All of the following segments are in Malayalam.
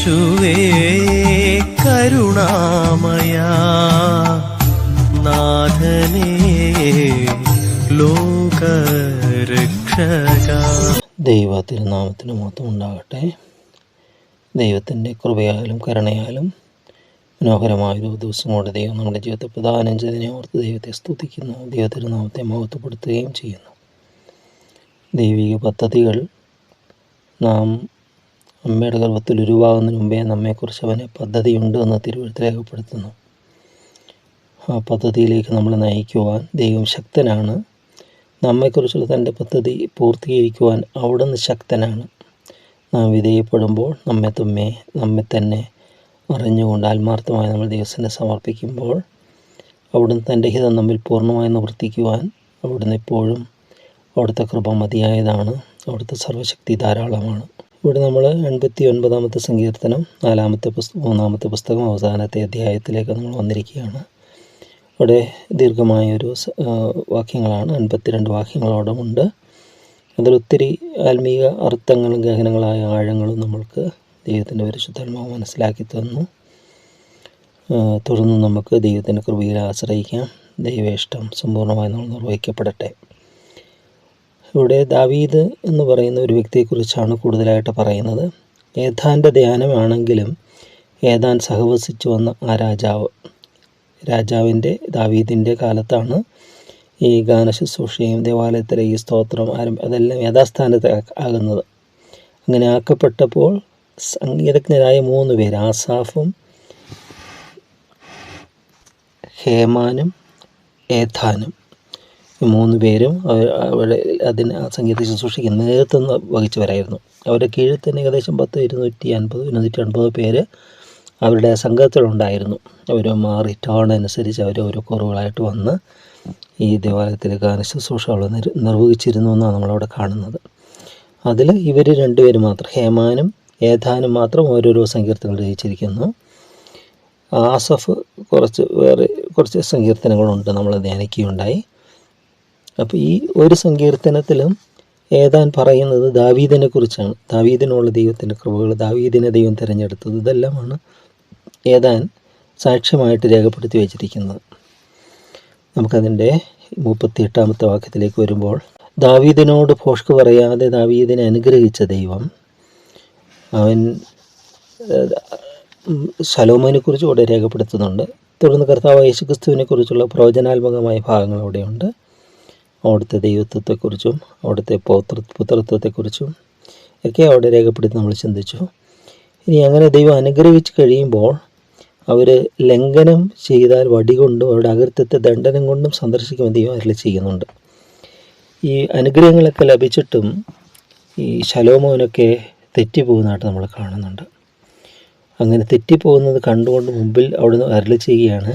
യേശുവേ കരുണാമയ. നാഥനേ ലോകരക്ഷക. ദൈവ തിരുനാമത്തിന് മൊത്തം ഉണ്ടാകട്ടെ. ദൈവത്തിന്റെ കൃപയാലും കരുണയാലും മനോഹരമായൊരു ദിവസമോടെ ദൈവം നമ്മുടെ ജീവിതത്തെ പ്രധാനം ചെയ്തതിനെ ഓർത്ത് ദൈവത്തെ സ്തുതിക്കുന്നു ദൈവത്തിരുനാമത്തെ മഹത്വപ്പെടുത്തുകയും ചെയ്യുന്നു. ദൈവിക പദ്ധതികൾ നാം അമ്മയുടെ ഗർഭത്തിൽ ഉരുവാകുന്നതിന് മുമ്പേ നമ്മെക്കുറിച്ച് അവനെ പദ്ധതിയുണ്ട് എന്ന് തിരുവഴുത്ത് രേഖപ്പെടുത്തുന്നു. ആ പദ്ധതിയിലേക്ക് നമ്മളെ നയിക്കുവാൻ ദൈവം ശക്തനാണ്. നമ്മെക്കുറിച്ചുള്ള തന്റെ പദ്ധതി പൂർത്തീകരിക്കുവാൻ അവിടുന്ന് ശക്തനാണ്. നാം വിധേയപ്പെടുമ്പോൾ നമ്മെ തമ്മെ നമ്മെ തന്നെ അറിഞ്ഞുകൊണ്ട് ആത്മാർത്ഥമായി നമ്മൾ ദൈവത്തിന് സമർപ്പിക്കുമ്പോൾ അവിടുന്ന് തന്റെ ഹിതം നമ്മിൽ പൂർണമായി നിവർത്തിക്കുവാൻ അവിടുന്ന് എപ്പോഴും അവിടുത്തെ കൃപ മതിയായതാണ്. അവിടുത്തെ സർവശക്തി ധാരാളമാണ്. ഇവിടെ നമ്മൾ എൺപത്തി ഒൻപതാമത്തെ സങ്കീർത്തനം നാലാമത്തെ പുസ്തകം മൂന്നാമത്തെ പുസ്തകം അവസാനത്തെ അധ്യായത്തിലേക്ക് നമ്മൾ വന്നിരിക്കുകയാണ്. ഇവിടെ ദീർഘമായൊരു വാക്യങ്ങളാണ് എൺപത്തിരണ്ട് വാക്യങ്ങളോടെ ഉണ്ട് അതിലൊത്തിരി ആത്മീയ അർത്ഥങ്ങളും ഗഹനങ്ങളായ ആഴങ്ങളും നമ്മൾക്ക് ദൈവത്തിന്റെ പരിശുദ്ധാത്മാവ് മനസ്സിലാക്കി തന്നു. തുടർന്ന് നമുക്ക് ദൈവത്തിന്റെ കൃപയിൽ ആശ്രയിക്കാം. ദൈവേഷ്ടം സമ്പൂർണമായി നമ്മൾ നിർവഹിക്കപ്പെടട്ടെ. ഇവിടെ ദാവീദ് എന്ന് പറയുന്ന ഒരു വ്യക്തിയെക്കുറിച്ചാണ് കൂടുതലായിട്ട് പറയുന്നത്. ഏതാന്റെ ധ്യാനമാണെങ്കിലും ഏതാൻ സഹവസിച്ചു വന്ന ആ രാജാവ് രാജാവിന്റെ ദാവീദിന്റെ കാലത്താണ് ഈ ഗാനശുശ്രൂഷയും ദേവാലയത്തിലെ ഈ സ്തോത്രം ആരംഭ അതെല്ലാം യഥാസ്ഥാനത്ത് ആകുന്നത്. അങ്ങനെ ആക്കപ്പെട്ടപ്പോൾ സംഗീതജ്ഞരായ മൂന്ന് പേര് ആസാഫും ഹേമാനും ഏഥാനും. മൂന്ന് പേരും അവിടെ അതിന് സംഗീത ശുശ്രൂഷയ്ക്ക് നേതൃത്വം വഹിച്ചവരായിരുന്നു. അവരുടെ കീഴിൽ തന്നെ ഏകദേശം പത്ത് ഇരുന്നൂറ്റി അൻപത് ഇരുന്നൂറ്റി അൻപത് പേര് അവരുടെ സംഘത്തിലുണ്ടായിരുന്നു. അവർ മാറി ടേൺ അനുസരിച്ച് അവർ ഓരോ കുറവുകളായിട്ട് വന്ന് ഈ ദേവാലയത്തിൽ ഗാന ശുശ്രൂഷകൾ നിർ- നിർവഹിച്ചിരുന്നു എന്നാണ് നമ്മളവിടെ കാണുന്നത്. അതിൽ ഇവർ രണ്ടുപേരും മാത്രം ഹേമാനും ഏതാനും മാത്രം ഓരോരോ സങ്കീർത്തനങ്ങൾ രചിച്ചിരിക്കുന്നു. ആസഫ് കുറച്ച് വേറെ കുറച്ച് സങ്കീർത്തനങ്ങളുണ്ട് നമ്മൾ ധ്യാനിക്കുകയുണ്ടായി. അപ്പോൾ ഈ ഒരു സങ്കീർത്തനത്തിലും ഏതാൻ പറയുന്നത് ദാവീദിനെ കുറിച്ചാണ്. ദാവീദിനുള്ള ദൈവത്തിന്റെ കൃപകൾ ദാവീദിനെ ദൈവം തിരഞ്ഞെടുത്തത് ഇതെല്ലാമാണ് ഏതാൻ സാക്ഷ്യമായിട്ട് രേഖപ്പെടുത്തി വച്ചിരിക്കുന്നത്. നമുക്കതിന്റെ മുപ്പത്തി എട്ടാമത്തെ വാക്യത്തിലേക്ക് വരുമ്പോൾ ദാവീദിനോട് ഭോഷ്ക് പറയാതെ ദാവീദിനെ അനുഗ്രഹിച്ച ദൈവം അവൻ ശലോമോനെ കുറിച്ച് ഇവിടെ രേഖപ്പെടുത്തുന്നുണ്ട്. തുടർന്ന് കർത്താവ് യേശുക്രിസ്തുവിനെ കുറിച്ചുള്ള പ്രവചനാത്മകമായ ഭാഗങ്ങൾ അവിടെയുണ്ട് അവിടുത്തെ ദൈവത്വത്തെക്കുറിച്ചും അവിടുത്തെ പൗത്ര പുത്രത്വത്തെക്കുറിച്ചും ഒക്കെ അവിടെ രേഖപ്പെടുത്തി നമ്മൾ ചിന്തിച്ചു. ഇനി അങ്ങനെ ദൈവം അനുഗ്രഹിച്ച് കഴിയുമ്പോൾ അവർ ലംഘനം ചെയ്താൽ വടികൊണ്ടും അവരുടെ അകൃത്യത്തെ ദണ്ഡനം കൊണ്ടും സന്ദർശിക്കുമെന്ന് ദൈവം അതിൽ ചെയ്യുന്നുണ്ട്. ഈ അനുഗ്രഹങ്ങളൊക്കെ ലഭിച്ചിട്ടും ഈ ശലോമോനൊക്കെ തെറ്റിപ്പോകുന്നതായിട്ട് നമ്മൾ കാണുന്നുണ്ട്. അങ്ങനെ തെറ്റിപ്പോകുന്നത് കണ്ടുകൊണ്ട് മുമ്പിൽ അവിടുന്ന് അരളി ചെയ്യുകയാണ്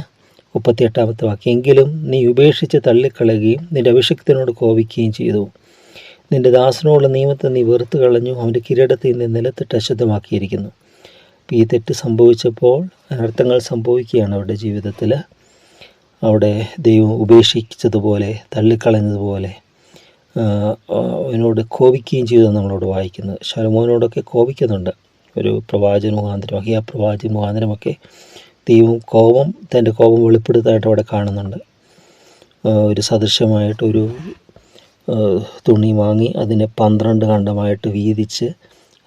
മുപ്പത്തിയെട്ടാമത്തെ വാക്യം. എങ്കിലും നീ ഉപേക്ഷിച്ച് തള്ളിക്കളയുകയും നിന്റെ അഭിഷക്തിനോട് കോപിക്കുകയും ചെയ്തു. നിന്റെ ദാസനോടുള്ള നിയമത്തെ നീ വെറുത്ത് കളഞ്ഞു അവന്റെ കിരീടത്തിൽ നിന്ന് നിലത്തിട്ട് അശുദ്ധമാക്കിയിരിക്കുന്നു. ഈ തെറ്റ് സംഭവിച്ചപ്പോൾ അനർത്ഥങ്ങൾ സംഭവിക്കുകയാണ് അവരുടെ ജീവിതത്തിൽ. അവിടെ ദൈവം ഉപേക്ഷിച്ചതുപോലെ തള്ളിക്കളഞ്ഞതുപോലെ ആ, അവനോട് കോപിക്കുകയും ചെയ്തു നമ്മളോട് വായിക്കുന്നത്. ശരമോനോടൊക്കെ കോപിക്കുന്നുണ്ട്. ഒരു പ്രവാചന മുഖാന്തരം അഹിയ പ്രവാചന മുഖാന്തരമൊക്കെ ദൈവം കോപം തന്റെ കോപം വെളിപ്പെടുത്തായിട്ട് അവിടെ കാണുന്നുണ്ട്. ഒരു സദൃശമായിട്ടൊരു ആ, തുണി വാങ്ങി അതിനെ പന്ത്രണ്ട് ഖണ്ഡമായിട്ട് വീതിച്ച്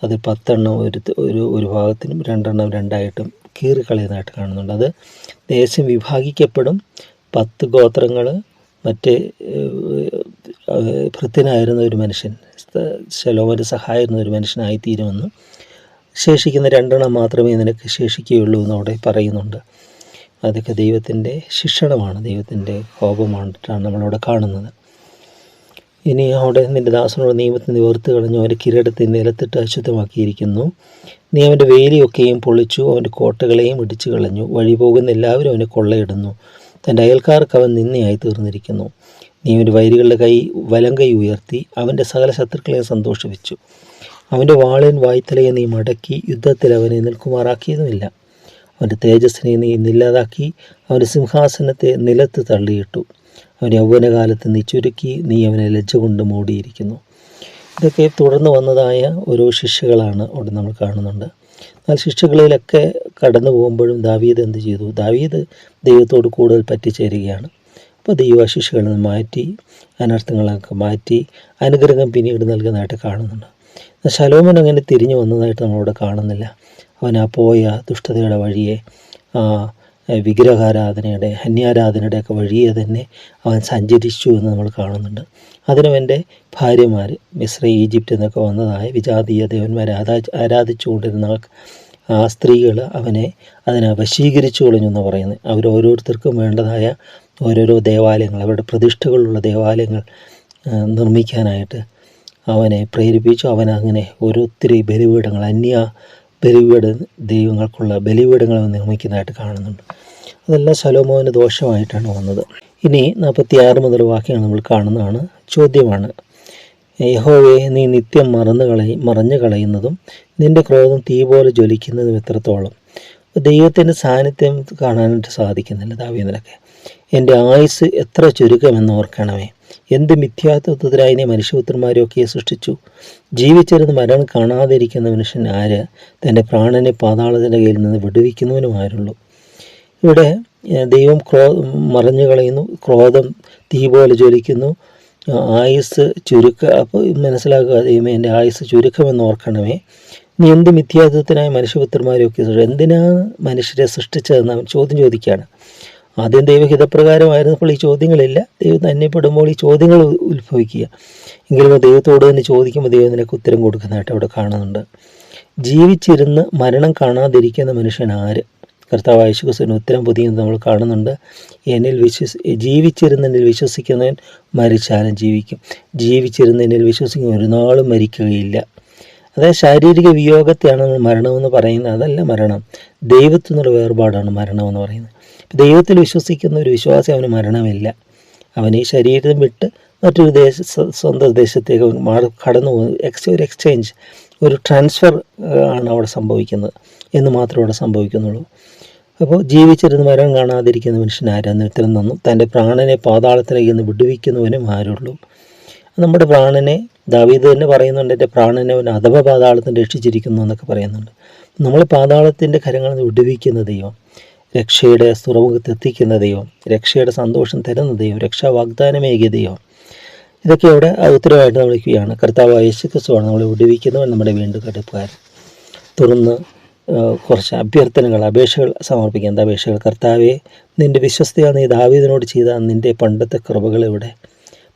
അത് പത്തെണ്ണം ഒരു ഒരു ഒരു ഭാഗത്തിനും രണ്ടെണ്ണം രണ്ടായിട്ടും കീറിക്കളയുന്നതായിട്ട് കാണുന്നുണ്ട്. അത് ദേശം വിഭാഗിക്കപ്പെടും. പത്ത് ഗോത്രങ്ങൾ മറ്റേ ഭൃത്യനായിരുന്ന ഒരു മനുഷ്യൻ ശലോമന്റെ സഹായിരുന്ന ഒരു മനുഷ്യനായിത്തീരുമെന്നും ശേഷിക്കുന്ന രണ്ടെണ്ണം മാത്രമേ നിനക്ക് ശേഷിക്കുകയുള്ളൂ എന്ന് അവിടെ പറയുന്നുണ്ട്. അതൊക്കെ ദൈവത്തിന്റെ ശിക്ഷണമാണ്. ദൈവത്തിന്റെ കോപമാണിട്ടാണ് നമ്മളവിടെ കാണുന്നത്. ഇനി അവിടെ നിന്റെ ദാസനോട് നിയമത്തെ നിവർത്ത് കളഞ്ഞു. അവന്റെ കിരീടത്തെ നിലത്തിട്ട് അശുദ്ധമാക്കിയിരിക്കുന്നു. നീ അവന്റെ വേലിയൊക്കെയും പൊളിച്ചു അവന്റെ കോട്ടകളെയും ഇടിച്ചു കളഞ്ഞു. വഴി പോകുന്ന എല്ലാവരും അവനെ കൊള്ളയിടുന്നു. തന്റെ അയൽക്കാർക്ക് അവൻ നിന്നയായി തീർന്നിരിക്കുന്നു. നീ ഒരു വൈരികളുടെ കൈ വലം കൈ ഉയർത്തി അവന്റെ സകല ശത്രുക്കളെ സന്തോഷിപ്പിച്ചു. അവന്റെ വാളിൻ വായ്ത്തലയെ നീ മടക്കി യുദ്ധത്തിൽ അവനെ നിൽക്കുമാറാക്കിയതുമില്ല. അവന്റെ തേജസ്സിനെ നീ ഇല്ലാതാക്കി അവന്റെ സിംഹാസനത്തെ നിലത്ത് തള്ളിയിട്ടു. അവന്റെ യൗവനകാലത്ത് നീ ചുരുക്കി നീ അവനെ ലജ്ജ കൊണ്ട് മൂടിയിരിക്കുന്നു. ഇതൊക്കെ തുടർന്ന് വന്നതായ ഓരോ ശിക്ഷകളാണ് അവിടെ നമ്മൾ കാണുന്നുണ്ട്. എന്നാൽ ശിക്ഷകളിലൊക്കെ കടന്നു പോകുമ്പോഴും ദാവീദ് എന്ത് ചെയ്തു? ദാവീദ് ദൈവത്തോട് കൂടുതൽ പറ്റിച്ചേരുകയാണ്. അപ്പോൾ നിന്ന് മാറ്റി അനർത്ഥങ്ങളൊക്കെ മാറ്റി അനുഗ്രഹം പിന്നീട് നൽകുന്നതായിട്ട് കാണുന്നുണ്ട്. ശലോമൻ അങ്ങനെ തിരിഞ്ഞു വന്നതായിട്ട് നമ്മളിവിടെ കാണുന്നില്ല. അവൻ ആ പോയ ദുഷ്ടതയുടെ വഴിയെ വിഗ്രഹാരാധനയുടെ അന്യാരാധനയുടെ ഒക്കെ വഴിയെ തന്നെ അവൻ സഞ്ചരിച്ചു എന്ന് നമ്മൾ കാണുന്നുണ്ട്. അതിനും എന്റെ ഭാര്യമാർ മിശ്ര ഈജിപ്റ്റ് എന്നൊക്കെ വന്നതായ വിജാതീയ ദേവന്മാരെ ആരാ ആരാധിച്ചുകൊണ്ടിരുന്ന ആ സ്ത്രീകൾ അവനെ അതിനെ വശീകരിച്ചു കളഞ്ഞു എന്ന് പറയുന്നത്. അവരോരോരുത്തർക്കും വേണ്ടതായ ഓരോരോ ദേവാലയങ്ങൾ അവരുടെ പ്രതിഷ്ഠകളുള്ള ദേവാലയങ്ങൾ നിർമ്മിക്കാനായിട്ട് അവനെ പ്രേരിപ്പിച്ചു. അവൻ അങ്ങനെ ഓരോത്തിരി ബലിപീഠങ്ങൾ അന്യ ബലിപീഠ ദൈവങ്ങൾക്കുള്ള ബലിപീഠങ്ങൾ നിർമ്മിക്കുന്നതായിട്ട് കാണുന്നുണ്ട്. അതെല്ലാം സലോമോഹന് ദോഷമായിട്ടാണ് വന്നത്. ഇനി നാൽപ്പത്തി ആറ് മുതൽ വാക്യങ്ങൾ നമ്മൾ കാണുന്നതാണ്. ചോദ്യമാണ് യഹോവെ നീ നിത്യം മറന്നു കളയും മറഞ്ഞു കളയുന്നതും നിന്റെ ക്രോധം തീ പോലെ ജ്വലിക്കുന്നതും എത്രത്തോളം? ദൈവത്തിന്റെ സാന്നിധ്യം കാണാനായിട്ട് സാധിക്കുന്നില്ല ദാവീന്ദ്രൊക്കെ എന്റെ ആയുസ് എത്ര ചുരുക്കമെന്ന് ഓർക്കണമേ എന്ത് മിഥ്യാത്വത്തിനായി നീ മനുഷ്യപുത്രന്മാരെയൊക്കെ സൃഷ്ടിച്ചു? ജീവിച്ചിരുന്ന് മരണം കാണാതിരിക്കുന്ന മനുഷ്യൻ ആര്? തന്റെ പ്രാണനെ പാതാളത്തിന്റെ കയ്യിൽ നിന്ന് വിടുവിക്കുന്നവനും ആരുള്ളൂ. ഇവിടെ ദൈവം ക്രോ മറഞ്ഞു കളയുന്നു ക്രോധം തീ പോലെ ജ്വലിക്കുന്നു. ആയുസ് ചുരുക്ക അപ്പോൾ മനസ്സിലാക്കുക ദൈവമേ എന്റെ ആയുസ് ചുരുക്കമെന്ന് ഓർക്കണമേ നീ എന്ത് മിഥ്യാത്വത്തിനായി മനുഷ്യപുത്രന്മാരെയൊക്കെ എന്തിനാണ് മനുഷ്യരെ സൃഷ്ടിച്ചതെന്ന് ചോദ്യം ചോദിക്കുകയാണ്. ആദ്യം ദൈവഹിതപ്രകാരമായിരുന്നപ്പോൾ ഈ ചോദ്യങ്ങളില്ല. ദൈവം അന്യപ്പെടുമ്പോൾ ഈ ചോദ്യങ്ങൾ ഉത്ഭവിക്കുക. എങ്കിലും ദൈവത്തോട് തന്നെ ചോദിക്കുമ്പോൾ ദൈവം നിനക്ക് ഉത്തരം കൊടുക്കുന്നതായിട്ട് അവിടെ കാണുന്നുണ്ട്. ജീവിച്ചിരുന്ന് മരണം കാണാതിരിക്കുന്ന മനുഷ്യൻ ആര്? കർത്താവ് യേശുക്രിസ്തുവിന് ഉത്തരം പൊതിയുന്നത് നമ്മൾ കാണുന്നുണ്ട്. എന്നിൽ വിശ്വസ് ജീവിച്ചിരുന്നതിൽ വിശ്വസിക്കുന്നവൻ മരിച്ചാലും ജീവിക്കും. ജീവിച്ചിരുന്നതിൽ വിശ്വസിക്കുന്ന ഒരു നാളും മരിക്കുകയില്ല. അതായത് ശാരീരിക വിയോഗത്തെയാണ് മരണമെന്ന് പറയുന്നത്. അതല്ല മരണം. ദൈവത്തിൽ നിന്നുള്ള വേർപാടാണ് മരണമെന്ന് പറയുന്നത്. ദൈവത്തിൽ വിശ്വസിക്കുന്ന ഒരു വിശ്വാസം അവന് മരണമില്ല. അവൻ ഈ ശരീരം വിട്ട് മറ്റൊരു ദേശ സ്വ- സ്വന്തം ദേശത്തേക്ക് കടന്നു പോകുന്നു. എക്സ് ഒരു എക്സ്ചേഞ്ച് ഒരു ട്രാൻസ്ഫർ ആണ് അവിടെ സംഭവിക്കുന്നത്. എന്ന് മാത്രമേ അവിടെ സംഭവിക്കുന്നുള്ളൂ. അപ്പോൾ ജീവിച്ചിരുന്ന് മരം കാണാതിരിക്കുന്ന മനുഷ്യൻ ആരാന്ന് ഉത്തരം തന്നു. തന്റെ പ്രാണനെ പാതാളത്തിലേക്ക് നിന്ന് വിടുവിക്കുന്നവനും ആരുള്ളൂ. നമ്മുടെ പ്രാണനെ ദാവീദ് തന്നെ പറയുന്നുണ്ട് എന്റെ പ്രാണനെ അവൻ അഥവ പാതാളത്തിന് രക്ഷിച്ചിരിക്കുന്നു എന്നൊക്കെ പറയുന്നുണ്ട്. നമ്മൾ പാതാളത്തിന്റെ കരങ്ങളിൽ വിടുവിക്കുന്ന ദൈവം രക്ഷയുടെ സ്തുറമുഖത്ത് എത്തിക്കുന്ന ദൈവം രക്ഷയുടെ സന്തോഷം തരുന്ന ദൈവം രക്ഷാ വാഗ്ദാനമേകിയ ദൈവം. ഇതൊക്കെ ഇവിടെ ഉത്തരവായിട്ട് നമ്മൾ വിളിക്കുകയാണ് കർത്താവ് യേശുക്രിസ്തുവാണ് നമ്മളെ വിടുവിക്കുന്നവൻ നമ്മുടെ വീണ്ടും കടുപ്പുകാർ തുറന്ന് കുറച്ച് അഭ്യർത്ഥനകൾ അപേക്ഷകൾ സമർപ്പിക്കുക. എന്താ അപേക്ഷകൾ? കർത്താവെ നിന്റെ വിശ്വസ്തയാണ് ഈ ദാവീദിനോട് ചെയ്ത നിന്റെ പണ്ടത്തെ കൃപകൾ ഇവിടെ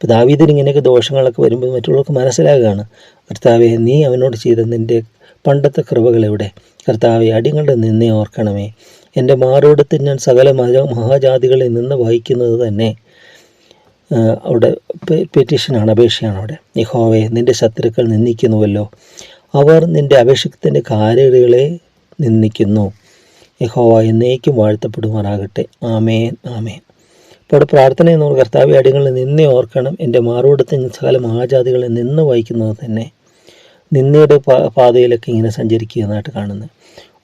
ഇപ്പോൾ ദാവീദിന് ഇങ്ങനെയൊക്കെ ദോഷങ്ങളൊക്കെ വരുമ്പോൾ മറ്റുള്ളവർക്ക് മനസ്സിലാകുകയാണ്. കർത്താവെ നീ അവനോട് ചെയ്ത നിന്റെ പണ്ടത്തെ കൃപകൾ എവിടെ? കർത്താവെ അടിങ്ങളുടെ നിന്നെ ഓർക്കണമേ. എന്റെ മാറോടത്തിൽ ഞാൻ സകല മഹാ മഹാജാതികളിൽ നിന്ന് വഹിക്കുന്നത് തന്നെ അവിടെ പെറ്റീഷനാണ് അപേക്ഷയാണ് അവിടെ. യഹോവേ നിന്റെ ശത്രുക്കൾ നിന്ദിക്കുന്നുവല്ലോ. അവർ നിന്റെ അപേക്ഷത്തിന്റെ കാരകളെ നിന്ദിക്കുന്നു. യഹോവ എന്നേക്കും വാഴ്ത്തപ്പെടുമാറാകട്ടെ. ആമേൻ ആമേൻ. അപ്പോൾ അവിടെ പ്രാർത്ഥന എന്നുള്ള കർത്താവ് അടികളിൽ നിന്നെ ഓർക്കണം. എന്റെ മാറോടത്തിൽ സകല മഹാജാതികളിൽ നിന്ന് വഹിക്കുന്നത് തന്നെ നിന്നയുടെ പാതയിലൊക്കെ ഇങ്ങനെ സഞ്ചരിക്കുന്നതായിട്ട് കാണുന്നത്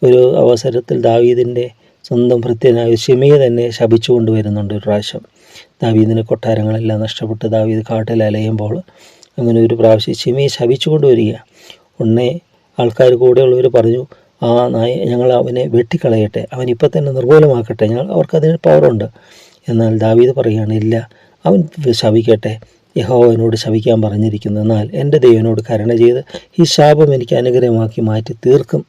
ഒരു അവസരത്തിൽ ദാവീദിന്റെ സ്വന്തം ഭൃത്യനായ ക്ഷമയെ തന്നെ ശപിച്ചുകൊണ്ട് വരുന്നുണ്ട് ഒരു പ്രാവശ്യം. ദാവീദിന്റെ കൊട്ടാരങ്ങളെല്ലാം നഷ്ടപ്പെട്ട് ദാവീദ് കാട്ടിൽ അലയുമ്പോൾ അങ്ങനെ ഒരു പ്രാവശ്യം ക്ഷമയെ ശപിച്ചുകൊണ്ട് വരിക ഉടനെ ആൾക്കാർ കൂടെയുള്ളവർ പറഞ്ഞു ആ നായ ഞങ്ങൾ അവനെ വെട്ടിക്കളയട്ടെ. അവൻ ഇപ്പം തന്നെ നിർമൂലമാക്കട്ടെ ഞങ്ങൾ അവർക്കതിന് പവറുണ്ട് എന്നാൽ ദാവീദ് പറയുകയാണ് ഇല്ല അവൻ ശവിക്കട്ടെ യഹോവനോട് ശവിക്കാൻ പറഞ്ഞിരിക്കുന്നു. എന്നാൽ എന്റെ ദൈവനോട് കരുണ ചെയ്ത് ഈ ശാപം എനിക്ക് അനുഗ്രഹമാക്കി മാറ്റി തീർക്കും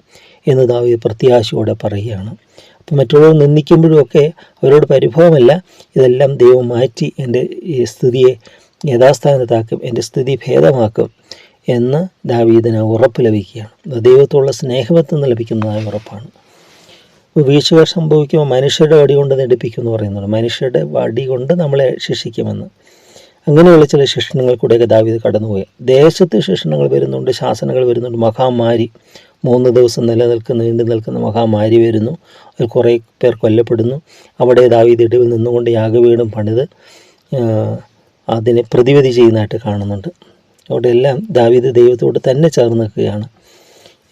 എന്ന് ദാവീദ് പ്രത്യാശയോടെ പറയുകയാണ്. അപ്പം മറ്റുള്ളവർ നിന്ദിക്കുമ്പോഴുമൊക്കെ അവരോട് പരിഭവമല്ല. ഇതെല്ലാം ദൈവം മാറ്റി എന്റെ സ്ഥിതിയെ യഥാസ്ഥാനത്താക്കും എന്റെ സ്ഥിതി ഭേദമാക്കും എന്ന് ദാവീദിന് ഉറപ്പ് ലഭിക്കുകയാണ്. ദൈവത്തോടുള്ള നിന്ന് ലഭിക്കുന്നതായ ഉറപ്പാണ്. വീഴ്ചകൾ സംഭവിക്കുമ്പോൾ മനുഷ്യരുടെ വടി കൊണ്ട് നടിപ്പിക്കുമെന്ന് പറയുന്നുണ്ട്. മനുഷ്യരുടെ വടി കൊണ്ട് നമ്മളെ ശിക്ഷിക്കുമെന്ന്. അങ്ങനെയുള്ള ചില ശിക്ഷണങ്ങൾ കൂടെയൊക്കെ ദാവീദ് കടന്നുപോയി. ദേശത്ത് ശിക്ഷണങ്ങൾ വരുന്നുണ്ട് ശാസനകൾ വരുന്നുണ്ട്. മഹാമാരി മൂന്ന് ദിവസം നിലനിൽക്കുന്ന നീണ്ടു നിൽക്കുന്ന മഹാമാരി വരുന്നു. അതിൽ കുറേ പേർ കൊല്ലപ്പെടുന്നു. അവിടെ ദാവീദ് ഇടിവിൽ നിന്നുകൊണ്ട് യാഗവീടും പണിത് അതിനെ പ്രതിവിധി ചെയ്യുന്നതായിട്ട് കാണുന്നുണ്ട്. അവിടെയെല്ലാം ദാവീദ് ദൈവത്തോട് തന്നെ ചേർന്ന് നിൽക്കുകയാണ്.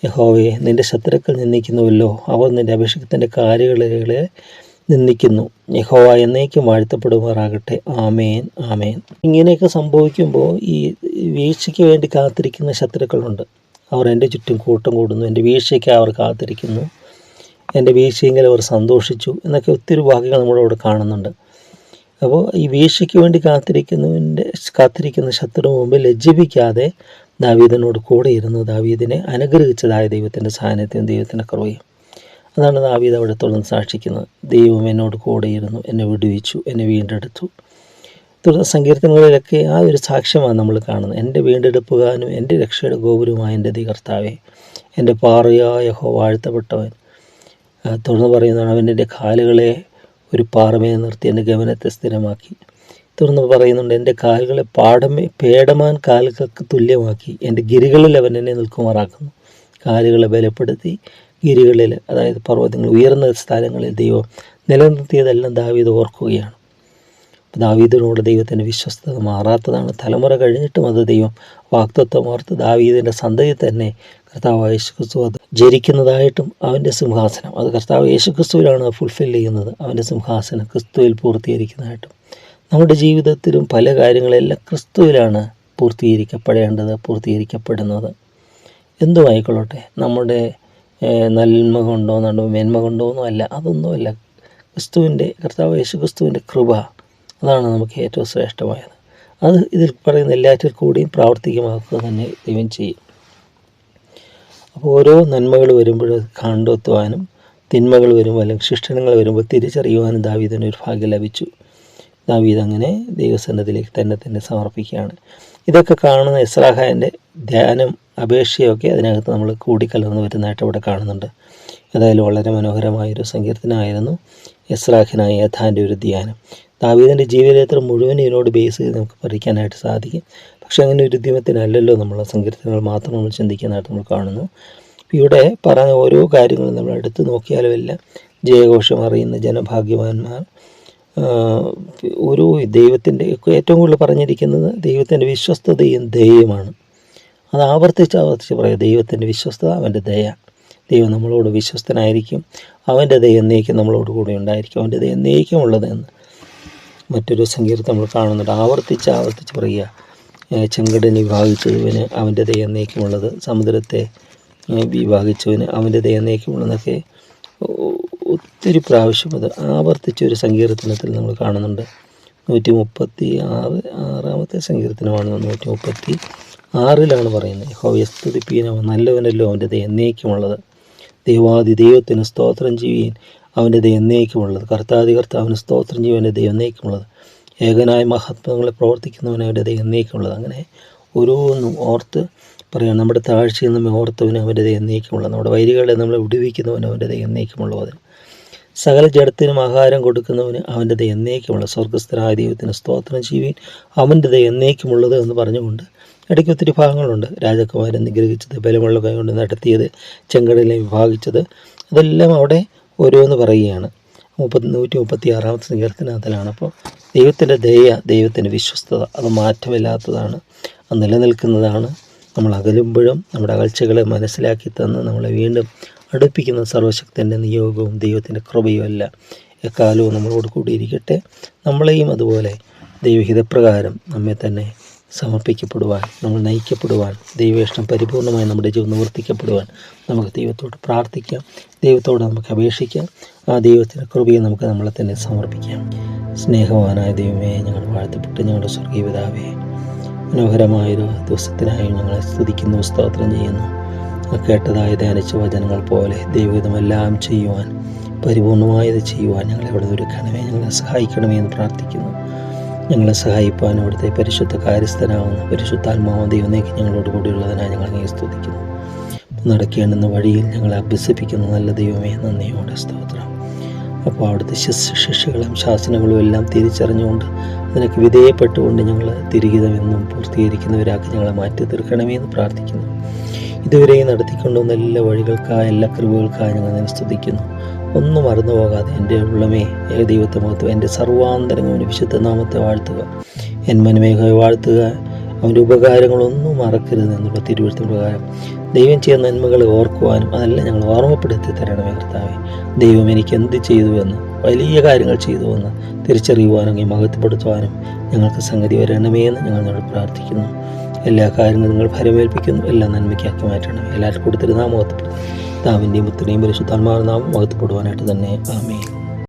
യഹോവയെ നിന്റെ ശത്രുക്കൾ നിന്ദിക്കുന്നുവല്ലോ. അവർ നിന്റെ അഭിഷേകത്തിന്റെ കാര്യങ്ങളെ നിന്ദിക്കുന്നു. യഹോവ എന്നേക്കും വാഴ്ത്തപ്പെടുമാറാകട്ടെ. ആമേൻ ആമേൻ. ഇങ്ങനെയൊക്കെ സംഭവിക്കുമ്പോൾ ഈ വീഴ്ചയ്ക്ക് വേണ്ടി കാത്തിരിക്കുന്ന ശത്രുക്കളുണ്ട്. അവർ എന്റെ ചുറ്റും കൂട്ടം കൂടുന്നു. എന്റെ വീഴ്ചയ്ക്ക് അവർ കാത്തിരിക്കുന്നു. എന്റെ വീഴ്ചയെങ്കിൽ അവർ സന്തോഷിച്ചു എന്നൊക്കെ ഒത്തിരി വാക്കുകൾ നമ്മളിവിടെ കാണുന്നുണ്ട്. അപ്പോൾ ഈ വീഴ്ചയ്ക്ക് വേണ്ടി കാത്തിരിക്കുന്നതിന്റെ കാത്തിരിക്കുന്ന ശത്രു മുമ്പിൽ ലജ്ജിപ്പിക്കാതെ ദാവീദിനോട് കൂടെ ഇരുന്ന് ദാവീദിനെ അനുഗ്രഹിച്ചതായ ദൈവത്തിന്റെ സാന്നിധ്യം ദൈവത്തിന്റെ കൃപയും. അതാണ് ദാവീദ് അവിടെ തുടർന്ന് സാക്ഷിക്കുന്നത്. ദൈവം എന്നോട് കൂടെ ഇരുന്നു എന്നെ വിടുവിച്ചു എന്നെ വീണ്ടെടുത്തു. തുടർന്ന് സങ്കീർത്തനങ്ങളിലൊക്കെ ആ ഒരു സാക്ഷ്യമാണ് നമ്മൾ കാണുന്നത്. എന്റെ വീണ്ടെടുപ്പുകാരനും എന്റെ രക്ഷയുടെ ഗോപുരവുമായ എന്റെ ദൈകർത്താവേ എന്റെ പാറയായ ഹോ വാഴ്ത്തപ്പെട്ടവൻ. തുടർന്ന് പറയുന്നതാണ് അവൻ എന്റെ കാലുകളെ ഒരു പാറമേ നിർത്തി എന്റെ ഗമനത്തെ സ്ഥിരമാക്കി. തുടർന്ന് പറയുന്നുണ്ട് എന്റെ കാലുകളെ പാടമേ പേടമാൻ കാലുകൾക്ക് തുല്യമാക്കി. എന്റെ ഗിരികളിൽ അവൻ എന്നെ നിൽക്കുമാറാക്കുന്നു. കാലുകളെ ബലപ്പെടുത്തി ഗിരികളിൽ അതായത് പർവതങ്ങൾ ഉയർന്ന സ്ഥലങ്ങളിൽ ദൈവം നിലനിർത്തിയതെല്ലാം ദാവീദ് ഓർക്കുകയാണ്. ദാവീദിനോട് ദൈവത്തിന്റെ വിശ്വസ്തത മാറാത്തതാണ്. തലമുറ കഴിഞ്ഞിട്ടും അത് ദൈവം വാക്തത്വം ഓർത്ത് ദാവീദിന്റെ സന്തതി തന്നെ കർത്താവ് യേശുക്രിസ്തു അത് ജരിക്കുന്നതായിട്ടും അവന്റെ സിംഹാസനം. അത് കർത്താവ് യേശുക്രിസ്തുവിലാണ് ഫുൾഫിൽ ചെയ്യുന്നത്. അവന്റെ സിംഹാസനം ക്രിസ്തുവിൽ പൂർത്തീകരിക്കുന്നതായിട്ടും. നമ്മുടെ ജീവിതത്തിലും പല കാര്യങ്ങളെല്ലാം ക്രിസ്തുവിലാണ് പൂർത്തീകരിക്കപ്പെടേണ്ടത് പൂർത്തീകരിക്കപ്പെടുന്നത്. എന്തുമായിക്കൊള്ളട്ടെ നമ്മുടെ നന്മ കൊണ്ടോ നടു മേന്മ കൊണ്ടോ ഒന്നും അല്ല അതൊന്നുമല്ല. ക്രിസ്തുവിന്റെ കർത്താവ് യേശു ക്രിസ്തുവിന്റെ കൃപ അതാണ് നമുക്ക് ഏറ്റവും ശ്രേഷ്ഠമായത്. അത് ഇതിൽ പറയുന്ന എല്ലാറ്റിൽ കൂടിയും പ്രാവർത്തികമാക്കുക തന്നെ ദൈവം ചെയ്യും. അപ്പോൾ ഓരോ നന്മകൾ വരുമ്പോൾ കണ്ടെത്തുവാനും തിന്മകൾ വരുമ്പോൾ അല്ലെങ്കിൽ ശിക്ഷണങ്ങൾ വരുമ്പോൾ തിരിച്ചറിയുവാനും ദാവീദിന് ഒരു ഭാഗ്യം ലഭിച്ചു. ദാവീദ് അങ്ങനെ ദൈവസന്നദ്ധിയിലേക്ക് തന്നെ തന്നെ സമർപ്പിക്കുകയാണ്. ഇതൊക്കെ കാണുന്ന ഇസ്രാഹാന്റെ ധ്യാനം അപേക്ഷയൊക്കെ അതിനകത്ത് നമ്മൾ കൂടിക്കലർന്ന് വരുന്നതായിട്ട് ഇവിടെ കാണുന്നുണ്ട്. ഏതായാലും വളരെ മനോഹരമായൊരു സങ്കീർത്തനമായിരുന്നു ഇസ്രാഖിനായ യഥാന്റെ ഒരു ധ്യാനം. ദാവീദിന്റെ ജീവിതത്തിൽ മുഴുവൻ ഇതിനോട് ബേസ് ചെയ്ത് നമുക്ക് പഠിക്കാനായിട്ട് സാധിക്കും. പക്ഷേ അങ്ങനെ ഒരു ഉദ്യമത്തിനല്ലല്ലോ നമ്മൾ സങ്കീർത്തനങ്ങൾ മാത്രം നമ്മൾ ചിന്തിക്കുന്നതായിട്ട് നമ്മൾ കാണുന്നു. ഇവിടെ പറഞ്ഞ ഓരോ കാര്യങ്ങളും നമ്മൾ എടുത്ത് നോക്കിയാലും എല്ലാം ജയഘോഷം അറിയുന്ന ജനഭാഗ്യവാന്മാർ ഓരോ ദൈവത്തിന്റെ ഏറ്റവും കൂടുതൽ പറഞ്ഞിരിക്കുന്നത് ദൈവത്തിന്റെ വിശ്വസ്തതയും ദയയുമാണ്. അത് ആവർത്തിച്ച് ആവർത്തിച്ച് പറയാം. ദൈവത്തിന്റെ വിശ്വസ്തത അവന്റെ ദയ. ദൈവം നമ്മളോട് വിശ്വസ്തനായിരിക്കും. അവന്റെ ദയ എന്നേക്കും നമ്മളോട് കൂടെ ഉണ്ടായിരിക്കും. അവന്റെ ദയ എന്നേക്കും എന്ന് മറ്റൊരു സങ്കീർത്തം നമ്മൾ കാണുന്നുണ്ട്. ആവർത്തിച്ച് ആവർത്തിച്ച് പറയുക. ചെങ്കടന് വിഭാഗിച്ചവന് അവന്റെ ദയ എന്നേക്കുമുള്ളത്. സമുദ്രത്തെ വിഭാഗിച്ചവന് അവന്റെ ദയ എന്നേക്കുമുള്ളതെന്നൊക്കെ ഒത്തിരി പ്രാവശ്യം അത് ആവർത്തിച്ച ഒരു സങ്കീർത്തനത്തിൽ നമ്മൾ കാണുന്നുണ്ട്. നൂറ്റി മുപ്പത്തി ആറ് ആറാമത്തെ സങ്കീർത്തനമാണ് നൂറ്റി മുപ്പത്തി ആറിലാണ് പറയുന്നത്. ഹോവയെ പീനവ നല്ലവനല്ലോ അവന്റെ എന്നേക്കുമുള്ളത്. ദൈവാദി ദൈവത്തിന് സ്തോത്രം ചെയ്യുകയും അവന്റെ എന്നേക്കുമുള്ളത്. കർത്താതി കർത്താവിന് സ്തോത്രം ചെയ്യുക അവന്റെ എന്നേക്കുമുള്ളത്. ഏകനായ മഹത്വങ്ങളെ പ്രവർത്തിക്കുന്നവന് അവന്റെ എന്നേക്കുമുള്ളത്. അങ്ങനെ ഓരോന്നും ഓർത്ത് പറയാം നമ്മുടെ താഴ്ചയിൽ നമ്മെ ഓർത്തവന് അവന്റെ എന്നേക്കുമുള്ളത്. നമ്മുടെ വൈരികളെ നമ്മളെ വിടുവിക്കുന്നവന് അവന്റെ ദയ എന്നേക്കുമുള്ളത്. സകല ജഡത്തിനും ആഹാരം കൊടുക്കുന്നവന് അവന്റെ ദയ എന്നേക്കുമുള്ള സ്വർഗസ്ഥരായ ദൈവത്തിന് സ്തോത്രം ചെയ്യുവിൻ. അവന്റെ ദയ എന്നേക്കുമുള്ളത് എന്ന് പറഞ്ഞുകൊണ്ട് ഇടയ്ക്ക് ഒത്തിരി ഭാഗങ്ങളുണ്ട്. രാജകുമാരൻ നിഗ്രഹിച്ചത് ബലമുള്ള കൈകൊണ്ട് നടത്തിയത് ചെങ്കടലിനെ വിഭാഗിച്ചത് അതെല്ലാം അവിടെ ഓരോന്ന് പറയുകയാണ്. മുപ്പത്തി നൂറ്റി മുപ്പത്തി ആറാമത്തെ സങ്കീർത്തനത്തിലാണ് അപ്പോൾ ദൈവത്തിന്റെ ദയ ദൈവത്തിന്റെ വിശ്വസ്തത അത് മാറ്റമില്ലാത്തതാണ് അത് നിലനിൽക്കുന്നതാണ്. നമ്മൾ അകലുമ്പോഴും നമ്മുടെ അകൽച്ചകളെ മനസ്സിലാക്കി തന്ന് നമ്മളെ വീണ്ടും അടുപ്പിക്കുന്ന സർവശക്തന്റെ നിയോഗവും ദൈവത്തിന്റെ കൃപയും അല്ല. എക്കാലവും നമ്മളോട് കൂടിയിരിക്കട്ടെ. നമ്മളെയും അതുപോലെ ദൈവഹിതപ്രകാരം നമ്മെ തന്നെ സമർപ്പിക്കപ്പെടുവാൻ നമ്മൾ നയിക്കപ്പെടുവാൻ ദൈവേഷ്ടം പരിപൂർണമായി നമ്മുടെ ജീവിതം നിവർത്തിക്കപ്പെടുവാൻ നമുക്ക് ദൈവത്തോട് പ്രാർത്ഥിക്കാം. ദൈവത്തോട് നമുക്ക് അപേക്ഷിക്കാം. ആ ദൈവത്തിന്റെ കൃപയെ നമുക്ക് നമ്മളെ തന്നെ സമർപ്പിക്കാം. സ്നേഹവാനായ ദൈവമേ ഞങ്ങൾ വാഴ്ത്തപ്പെട്ട് ഞങ്ങളുടെ സ്വർഗീയപിതാവേ മനോഹരമായൊരു ദിവസത്തിനായി ഞങ്ങളെ സ്തുതിക്കുന്നു സ്തോത്രം ചെയ്യുന്നു. കേട്ടതായ ധ്യാനിച്ച വചനങ്ങൾ പോലെ ദൈവഹിതമെല്ലാം ചെയ്യുവാൻ പരിപൂർണമായത് ചെയ്യുവാൻ ഞങ്ങളെ ഇവിടെ ഒരുക്കണമേ. ഞങ്ങളെ സഹായിക്കണമേ എന്ന് പ്രാർത്ഥിക്കുന്നു. ഞങ്ങളെ സഹായിപ്പാൻ അവിടുത്തെ പരിശുദ്ധ കാര്യസ്ഥനാവുന്ന പരിശുദ്ധാത്മാവ് ദൈവനേക്ക് ഞങ്ങളോട് കൂടിയുള്ളതിനായി ഞങ്ങൾ അങ്ങേ സ്തുതിക്കുന്നു. നടക്കേണ്ടുന്ന വഴിയിൽ ഞങ്ങളെ അഭ്യസിപ്പിക്കുന്ന നല്ല ദൈവമേ നന്ദിയോടെ സ്തോത്രം. അപ്പോൾ അവിടുത്തെ ശിക്ഷകളും ശാസനങ്ങളും എല്ലാം തിരിച്ചറിഞ്ഞുകൊണ്ട് അതിനൊക്കെ വിധേയപ്പെട്ടുകൊണ്ട് ഞങ്ങൾ തിരികിതമെന്നും പൂർത്തീകരിക്കുന്നവരാക്കി ഞങ്ങളെ മാറ്റി തീർക്കണമേ എന്ന് പ്രാർത്ഥിക്കുന്നു. ഇതുവരെയും നടത്തിക്കൊണ്ടുവന്ന എല്ലാ വഴികൾക്കായി എല്ലാ കൃപകൾക്കായി ഞങ്ങൾ നിന്നെ സ്തുതിക്കുന്നു. ഒന്നും മറന്നു പോകാതെ എന്റെ ഉള്ളമേ ഏ ദൈവത്തെ മഹത്വം എന്റെ സർവാന്തരങ്ങളുടെ വിശുദ്ധ നാമത്തെ വാഴ്ത്തുക. എൻ മനമേഘയെ വാഴ്ത്തുക. അവന്റെ ഉപകാരങ്ങളൊന്നും മറക്കരുത് എന്നുള്ള തിരുവഴുത്ത പ്രകാരം ദൈവം ചെയ്ത നന്മകളെ ഓർക്കുവാനും അതെല്ലാം ഞങ്ങൾ ഓർമ്മപ്പെടുത്തി തരണമേ കർത്താവെ. ദൈവം എനിക്ക് എന്ത് ചെയ്തുവെന്ന് വലിയ കാര്യങ്ങൾ ചെയ്തുവെന്ന് തിരിച്ചറിയുവാനും മഹത്വപ്പെടുത്തുവാനും ഞങ്ങൾക്ക് സംഗതി വരണമേ എന്ന് ഞങ്ങൾ നിങ്ങൾ പ്രാർത്ഥിക്കുന്നു. എല്ലാ കാര്യങ്ങളും നിങ്ങൾ ഫലമേൽപ്പിക്കുന്നു എല്ലാം നന്മയ്ക്കാക്കി മാറ്റണം എല്ലാവർക്കും കൊടുത്തിരുന്നാ മഹത്വപ്പെടുത്തും താവിന്റെയും പുത്രനെയും പരിശുദ്ധാത്മാവ് നാമം മഹത്വപ്പെടുവാനായിട്ട് തന്നെ. ആമേ